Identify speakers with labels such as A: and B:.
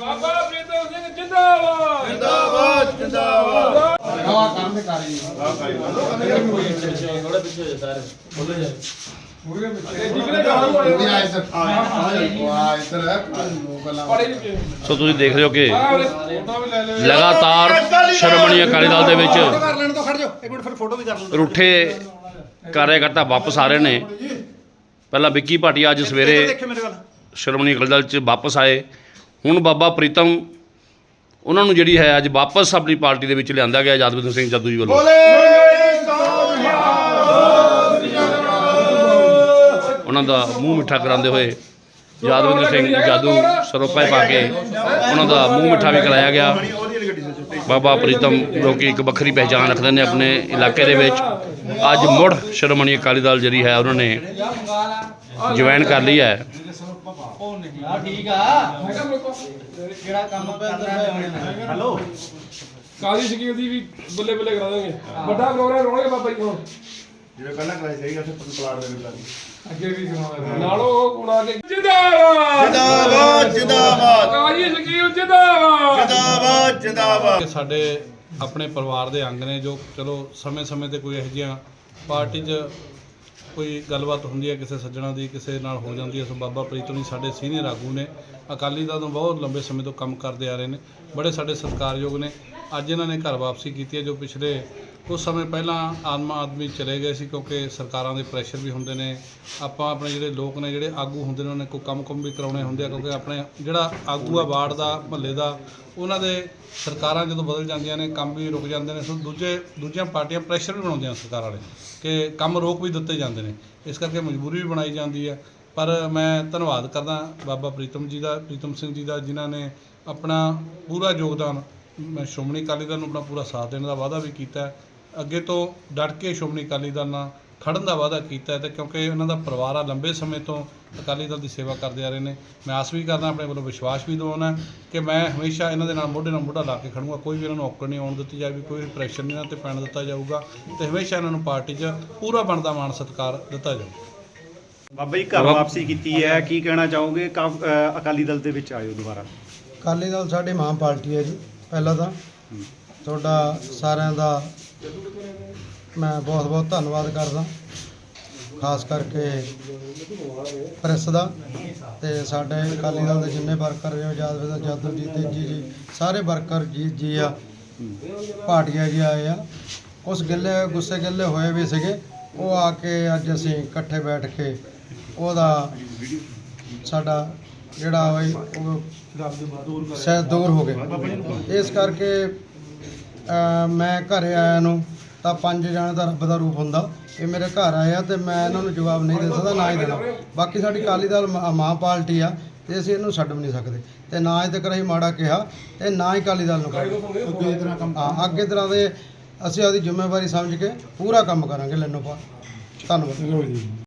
A: ਬਾਬਾ ਪ੍ਰੀਤਮ ਸਿੰਘ ਜਿੰਦਾਬਾਦ।
B: ਜਿੰਦਾਬਾਦ ਜਿੰਦਾਬਾਦ।
C: ਸੋ ਤੁਸੀਂ ਦੇਖ ਰਹੇ ਹੋ ਕਿ ਲਗਾਤਾਰ ਸ਼੍ਰੋਮਣੀ ਅਕਾਲੀ ਦਲ ਦੇ ਵਿੱਚ ਰੁੱਠੇ ਕਾਰਜਕਰਤਾ ਵਾਪਸ ਆ ਰਹੇ ਨੇ। ਪਹਿਲਾਂ ਵਿੱਕੀ ਭਾਟੀਆ ਅੱਜ ਸਵੇਰੇ ਸ਼੍ਰੋਮਣੀ ਅਕਾਲੀ ਦਲ 'ਚ ਵਾਪਸ ਆਏ। ਹੁਣ ਬਾਬਾ ਪ੍ਰੀਤਮ ਉਹਨਾਂ ਨੂੰ ਜਿਹੜੀ ਹੈ ਅੱਜ ਵਾਪਸ ਆਪਣੀ ਪਾਰਟੀ ਦੇ ਵਿੱਚ ਲਿਆਂਦਾ ਗਿਆ ਯਾਦਵਿੰਦਰ ਸਿੰਘ ਜੱਦੂ ਜੀ ਵੱਲੋਂ। ਉਹਨਾਂ ਦਾ ਮੂੰਹ ਮਿੱਠਾ ਕਰਾਉਂਦੇ ਹੋਏ ਯਾਦਵਿੰਦਰ ਸਿੰਘ ਜਾਦੂ ਸਰੋਪਾ ਪਾ ਕੇ ਉਹਨਾਂ ਦਾ ਮੂੰਹ ਮਿੱਠਾ ਵੀ ਕਰਾਇਆ ਗਿਆ। ਬਾਬਾ ਪ੍ਰੀਤਮ ਜੋ ਕਿ ਇੱਕ ਵੱਖਰੀ ਪਹਿਚਾਣ ਰੱਖਦੇ ਨੇ ਆਪਣੇ ਇਲਾਕੇ ਦੇ ਵਿੱਚ। ਅੱਜ ਮੁੜ ਸ਼੍ਰੋਮਣੀ ਅਕਾਲੀ ਦਲ ਜਿਹੜੀ ਹੈ, ਉਹਨਾਂ ਨੇ ਜੁਆਇਨ ਕਰ ਲਈ ਹੈ।
A: ਕਾਲੀ ਸ਼ਕੀਲ ਦੀ ਵੀ ਬੱਲੇ ਬੱਲੇ ਕਰਾ ਦਾਂਗੇ। ਵੱਡਾ ਪ੍ਰੋਗਰਾਮ ਲਾਉਣਗੇ ਬਾਬਾ ਜੀ ਹੁਣ।
B: ਜਿਵੇਂ ਪਹਿਲਾਂ ਕਰਾਈ ਸਹੀ ਉੱਥੇ ਪਲਾਟ ਦੇ ਵਿੱਚ
A: ਅੱਗੇ ਵੀ ਸੁਣਾਉਂਦੇ ਨਾਲੋਂ ਉਹ ਕੋਣਾ ਕੇ ਜਿੰਦਾਬਾਦ!
B: ਜਿੰਦਾਬਾਦ! ਜਿੰਦਾਬਾਦ!
A: ਕਾਲੀ ਸ਼ਕੀਲ ਜਿੰਦਾਬਾਦ!
B: ਜਿੰਦਾਬਾਦ ਜਿੰਦਾਬਾਦ!
D: ਇਹ ਸਾਡੇ ਆਪਣੇ ਪਰਿਵਾਰ ਦੇ ਅੰਗ ਨੇ ਜੋ ਚਲੋ ਸਮੇਂ-ਸਮੇਂ ਤੇ ਕੋਈ ਇਹੋ ਜਿਹੀਆਂ ਪਾਰਟੀ 'ਚ ਕੋਈ ਗੱਲਬਾਤ ਹੁੰਦੀ ਹੈ ਕਿਸੇ ਸੱਜਣਾ ਦੀ ਕਿਸੇ ਨਾਲ ਹੋ ਜਾਂਦੀ ਹੈ ਸੋ ਬਾਬਾ ਪ੍ਰੀਤਮ ਜੀ ਸਾਡੇ ਸੀਨੀਅਰ ਆਗੂ ਨੇ। ਅਕਾਲੀ ਦਲ ਤੋਂ ਬਹੁਤ ਲੰਬੇ ਸਮੇਂ ਤੋਂ ਕੰਮ ਕਰਦੇ ਆ ਰਹੇ ਨੇ ਬੜੇ ਸਾਡੇ ਸਤਿਕਾਰਯੋਗ ਨੇ। ਅੱਜ ਇਹਨਾਂ ਨੇ ਘਰ ਵਾਪਸੀ ਕੀਤੀ ਹੈ ਜੋ ਪਿਛਲੇ ਕੁਝ ਸਮੇਂ ਪਹਿਲਾਂ ਆਮ ਆਦਮੀ ਚਲੇ ਗਏ ਸੀ ਕਿਉਂਕਿ ਸਰਕਾਰਾਂ ਦੇ ਪ੍ਰੈਸ਼ਰ ਵੀ ਹੁੰਦੇ ਨੇ। ਆਪਾਂ ਆਪਣੇ ਜਿਹੜੇ ਲੋਕ ਨੇ, ਜਿਹੜੇ ਆਗੂ ਹੁੰਦੇ ਨੇ, ਉਹਨਾਂ ਨੇ ਕੋਈ ਕੰਮ ਕੁੰਮ ਵੀ ਕਰਾਉਣੇ ਹੁੰਦੇ ਆ ਕਿਉਂਕਿ ਆਪਣੇ ਜਿਹੜਾ ਆਗੂ ਆ, ਵਾਰਡ ਦਾ, ਮਹੱਲੇ ਦਾ, ਉਹਨਾਂ ਦੇ ਸਰਕਾਰਾਂ ਜਦੋਂ ਬਦਲ ਜਾਂਦੀਆਂ ਨੇ, ਕੰਮ ਵੀ ਰੁਕ ਜਾਂਦੇ ਨੇ, ਸੋ ਦੂਜੇ, ਦੂਜੀਆਂ ਪਾਰਟੀਆਂ ਪ੍ਰੈਸ਼ਰ ਵੀ ਬਣਾਉਂਦੀਆਂ ਸਰਕਾਰ ਵਾਲੇ ਕਿ ਕੰਮ ਰੋਕ ਵੀ ਦਿੱਤੇ ਜਾਂਦੇ ਨੇ। ਇਸ ਕਰਕੇ ਮਜਬੂਰੀ ਵੀ ਬਣਾਈ ਜਾਂਦੀ ਹੈ ਪਰ ਮੈਂ ਧੰਨਵਾਦ ਕਰਦਾ ਬਾਬਾ ਪ੍ਰੀਤਮ ਜੀ ਦਾ, ਪ੍ਰੀਤਮ ਸਿੰਘ ਜੀ ਦਾ, ਜਿਨ੍ਹਾਂ ਨੇ ਆਪਣਾ ਪੂਰਾ ਯੋਗਦਾਨ, ਮੈਂ ਸ਼੍ਰੋਮਣੀ ਅਕਾਲੀ ਦਲ ਨੂੰ ਆਪਣਾ ਪੂਰਾ ਸਾਥ ਦੇਣ ਦਾ ਵਾਅਦਾ ਵੀ ਕੀਤਾ। ਅੱਗੇ ਤੋਂ ਡਟ ਕੇ ਸ਼੍ਰੋਮਣੀ ਅਕਾਲੀ ਦਲ ਨਾਲ ਖੜਨ ਦਾ ਵਾਅਦਾ ਕੀਤਾ ਹੈ ਤੇ ਕਿਉਂਕਿ ਇਹਨਾਂ ਦਾ ਪਰਿਵਾਰ ਆ ਲੰਬੇ ਸਮੇਂ ਤੋਂ ਅਕਾਲੀ ਦਲ ਦੀ ਸੇਵਾ ਕਰਦੇ ਆ ਰਹੇ ਨੇ। ਮੈਂ ਆਸ ਵੀ ਕਰਦਾ ਆਪਣੇ ਵੱਲੋਂ ਵਿਸ਼ਵਾਸ ਵੀ ਦਵਾਉਣਾ ਕਿ ਮੈਂ ਹਮੇਸ਼ਾ ਇਹਨਾਂ ਦੇ ਨਾਲ ਮੋਢੇ ਨਾਲ ਮੋਢਾ ਲਾ ਕੇ ਖੜੂੰਗਾ। ਕੋਈ ਵੀ ਇਹਨਾਂ ਨੂੰ ਔਕੜ ਨਹੀਂ ਆਉਣ ਦਿੱਤੀ ਜਾਵੇ ਕੋਈ ਵੀ ਪ੍ਰੈਸ਼ਰ ਨਹੀਂ ਇਹਨਾਂ ਤੇ ਪੈਣ ਦਿੱਤਾ ਜਾਊਗਾ ਤੇ ਹਮੇਸ਼ਾ ਇਹਨਾਂ ਨੂੰ ਪਾਰਟੀ 'ਚ ਪੂਰਾ ਬਣਦਾ ਮਾਣ ਸਤਿਕਾਰ ਦਿੱਤਾ ਜਾਊਗਾ
E: ਬਾਬਾ ਜੀ ਘਰ ਵਾਪਸੀ ਕੀਤੀ ਹੈ ਕੀ ਕਹਿਣਾ ਚਾਹੋਗੇ? ਕਾਫ- ਅ, ਅਕਾਲੀ ਦਲ ਦੇ ਵਿੱਚ ਆਇਓ ਦੁਬਾਰਾ।
F: ਅਕਾਲੀ ਦਲ ਸਾਡੀ ਮਾਂ ਪਾਰਟੀ ਹੈ ਜੀ ਪਹਿਲਾਂ ਤਾਂ। ਤੁਹਾਡਾ ਸਾਰਿਆਂ ਦਾ ਮੈਂ ਬਹੁਤ ਬਹੁਤ ਧੰਨਵਾਦ ਕਰਦਾ। ਖਾਸ ਕਰਕੇ ਪ੍ਰੈਸ ਦਾ ਤੇ ਸਾਡੇ ਅਕਾਲੀ ਦਲ ਦੇ ਜਿੰਨੇ ਵਰਕਰ ਨੇ ਜਾਦਵਿੰਦਰ ਜਾਦਵ ਜੀ, ਤੇਜੀ ਜੀ, ਸਾਰੇ ਵਰਕਰ ਜੀ ਜੀ ਆ, ਭਾਟੀਆ ਜੀ ਆਏ ਆ। ਉਸ ਗਿੱਲੇ ਗੁੱਸੇ ਗਿੱਲੇ ਹੋਏ ਵੀ ਸੀਗੇ, ਉਹ ਆ ਕੇ ਅੱਜ ਅਸੀਂ ਇਕੱਠੇ ਬੈਠ ਕੇ ਉਹਦਾ ਸਾਡਾ ਜਿਹੜਾ ਹੋਈ ਉਹ ਸਹਿ ਦੂਰ ਹੋ ਗਿਆ ਇਸ ਕਰਕੇ ਮੈਂ ਘਰੇ ਆਇਆ ਨੂੰ ਤਾਂ ਪੰਜ ਜਣੇ ਦਾ ਰੱਬ ਦਾ ਰੂਪ ਹੁੰਦਾ। ਇਹ ਮੇਰੇ ਘਰ ਆਏ ਆ ਤੇ ਮੈਂ ਇਹਨਾਂ ਨੂੰ ਜਵਾਬ ਨਹੀਂ ਦੇ ਸਕਦਾ ਨਾ ਹੀ ਦੇਣਾ। ਬਾਕੀ ਸਾਡੀ ਅਕਾਲੀ ਦਲ ਮਾਂ ਮਾਂ ਪਾਰਟੀ ਆ ਤੇ ਅਸੀਂ ਇਹਨੂੰ ਛੱਡ ਵੀ ਨਹੀਂ ਸਕਦੇ। ਤੇ ਨਾ ਹੀ ਤੱਕ ਅਸੀਂ ਮਾੜਾ ਕਿਹਾ ਤੇ ਨਾ ਹੀ ਅਕਾਲੀ ਦਲ ਨੂੰ ਕਰਾਂਗੇ ਹਾਂ ਅੱਗੇ ਤਰ੍ਹਾਂ ਦੇ ਅਸੀਂ ਉਹਦੀ ਜ਼ਿੰਮੇਵਾਰੀ ਸਮਝ ਕੇ ਪੂਰਾ ਕੰਮ ਕਰਾਂਗੇ ਲੈਨੋ ਪਾ। ਧੰਨਵਾਦ।